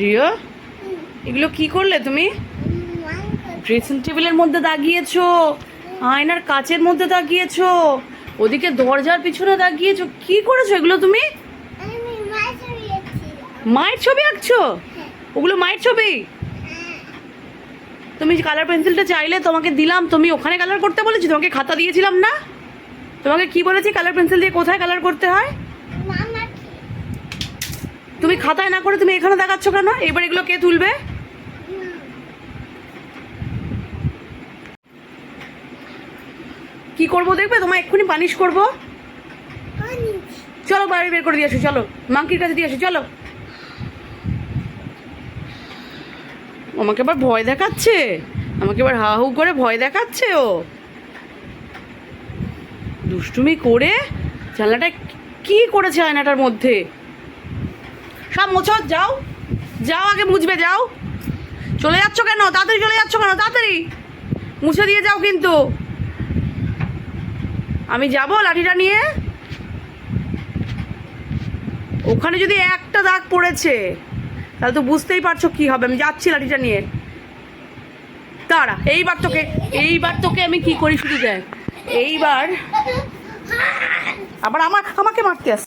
রিয়া এগুলো কি করলে তুমি? ড্রেসিং টেবিলের মধ্যে দাগিয়েছো, আয়নার কাচের মধ্যে দাগিয়েছো, ওদিকে দরজার পিছনে দাগিয়েছো, কি করেছ এগুলো তুমি? মায়ের ছবি আঁকছো? ওগুলো মায়ের ছবি? তুমি কালার পেন্সিলটা চাইলে তোমাকে দিলাম, তুমি ওখানে কালার করতে বলেছি, তোমাকে খাতা দিয়েছিলাম না? তোমাকে কি বলেছি কালার পেন্সিল দিয়ে কোথায় কালার করতে হয়? তুমি খাতায় না করে তুমি এখানে দেখাচ্ছ কেন? এবার এগুলো কে তুলবে? কি করব দেখবে? তোমায় এক্ষুনি পানিশ করব। চলো বাইরে বের করে দিয়ে আসো, চলো। মাংকির কাছে দিয়ে আসো, চলো। আমাকে এবার ভয় দেখাচ্ছে। আমাকে এবার হা হু করে ভয় দেখাচ্ছে ও। দুষ্টুমি করে? জানলাটা কি করেছে আয়নাটার মধ্যে? সব মোছো যাও। যাও আগে মুছবে যাও। চলে যাচ্ছ কেন? তাড়াতাড়ি চলে যাচ্ছ কেন? তাড়াতাড়ি। মুছে দিয়ে যাও কিন্তু। আমি যাব লাঠিটা নিয়ে। ওখানে যদি একটা দাগ পড়েছে, তাহলে তো বুঝতেই পারছ কি হবে। আমি যাচ্ছি লাঠিটা নিয়ে। তারা এইবার তোকে এইবার তোকে আমি কি করি শুধু দেখ। এইবার আবার আমার, আমাকে মারতে আস